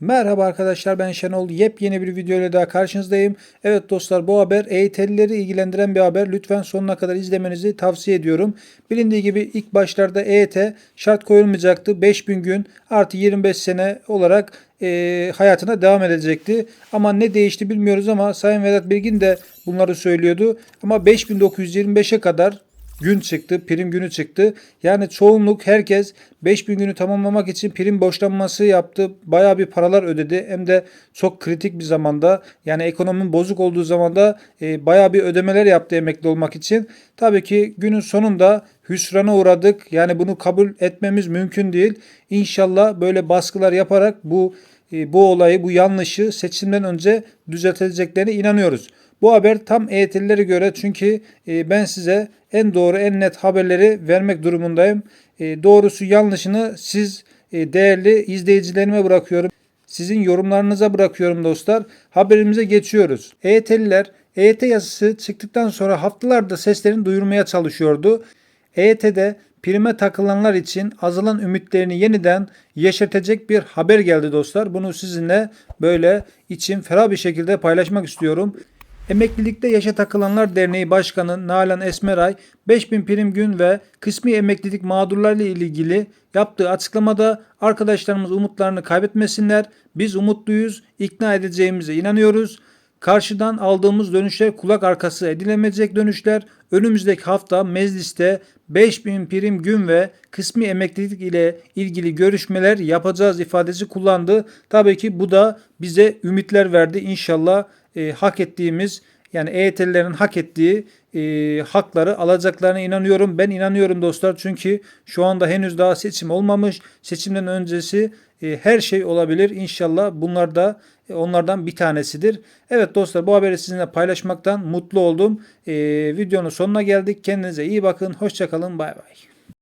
Merhaba arkadaşlar ben Şenol. Yepyeni bir video ile daha karşınızdayım. Evet dostlar bu haber EYT'lileri ilgilendiren bir haber. Lütfen sonuna kadar izlemenizi tavsiye ediyorum. Bilindiği gibi ilk başlarda EYT şart koyulmayacaktı. 5000 gün artı 25 sene olarak e, hayatına devam edecekti. Ama ne değişti bilmiyoruz ama Sayın Vedat Bilgin de bunları söylüyordu. Ama 5925'e kadar gün çıktı, prim günü çıktı. Yani çoğunluk herkes 5000 günü tamamlamak için prim borçlanması yaptı. Bayağı bir paralar ödedi. Hem de çok kritik bir zamanda yani ekonominin bozuk olduğu zamanda e, bayağı bir ödemeler yaptı emekli olmak için. Tabii ki günün sonunda hüsrana uğradık. Yani bunu kabul etmemiz mümkün değil. İnşallah böyle baskılar yaparak bu e, bu olayı, bu yanlışı seçimden önce düzeltileceklerine inanıyoruz. Bu haber tam EYT'lilere göre çünkü e, ben size en doğru, en net haberleri vermek durumundayım. E, doğrusu yanlışını siz e, değerli izleyicilerime bırakıyorum. Sizin yorumlarınıza bırakıyorum dostlar. Haberimize geçiyoruz. EYT'liler EYT yazısı çıktıktan sonra haftalarda seslerini duyurmaya çalışıyordu. EYT'de prime takılanlar için azalan ümitlerini yeniden yeşertecek bir haber geldi dostlar. Bunu sizinle böyle içim ferah bir şekilde paylaşmak istiyorum. Emeklilikte Yaşa Takılanlar Derneği Başkanı Nalan Esmeray 5000 prim gün ve kısmi emeklilik mağdurlarıyla ilgili yaptığı açıklamada arkadaşlarımız umutlarını kaybetmesinler. Biz umutluyuz, ikna edeceğimize inanıyoruz. Karşıdan aldığımız dönüşler kulak arkası edilemeyecek dönüşler. Önümüzdeki hafta mecliste 5000 prim gün ve kısmi emeklilik ile ilgili görüşmeler yapacağız ifadesi kullandı. Tabii ki bu da bize ümitler verdi. İnşallah e, hak ettiğimiz yani EYT'lilerin hak ettiği e, hakları alacaklarına inanıyorum. Ben inanıyorum dostlar çünkü şu anda henüz daha seçim olmamış. Seçimden öncesi e, her şey olabilir. İnşallah bunlar da e, onlardan bir tanesidir. Evet dostlar bu haberi sizinle paylaşmaktan mutlu oldum. E, videonun sonuna geldik. Kendinize iyi bakın. Hoşçakalın. Bay bay.